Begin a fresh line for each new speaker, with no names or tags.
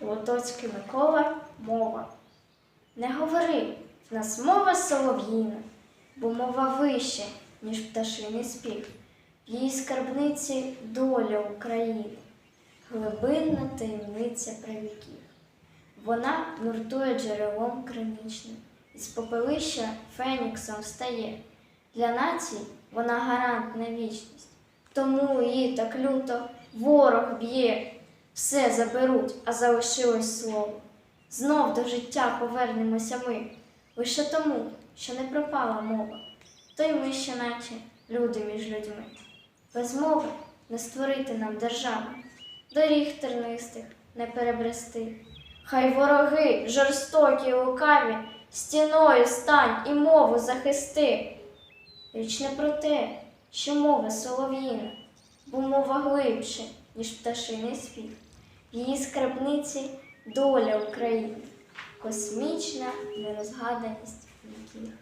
Лотоцький Микола мова. Не говори, в нас мова солов'їна, бо мова вище, ніж пташиний спів. В її скарбниці доля України, глибинна таємниця правіків. Вона нуртує джерелом краничним, із попелища феніксом встає. Для націй вона гарант на вічність, тому її так люто ворог б'є. Все заберуть, а залишилось слово. Знов до життя повернемося ми, лише тому, що не пропала мова, то й ми ще наче люди між людьми. Без мови не створити нам держави, доріг тернистих не перебрести. Хай вороги жорстокі лукаві, стіною стань і мову захисти. Річ не про те, що мова солов'їна, бо мова глибше, ніж пташиний спів. Її скарбниці доля України, космічна нерозгаданість віків.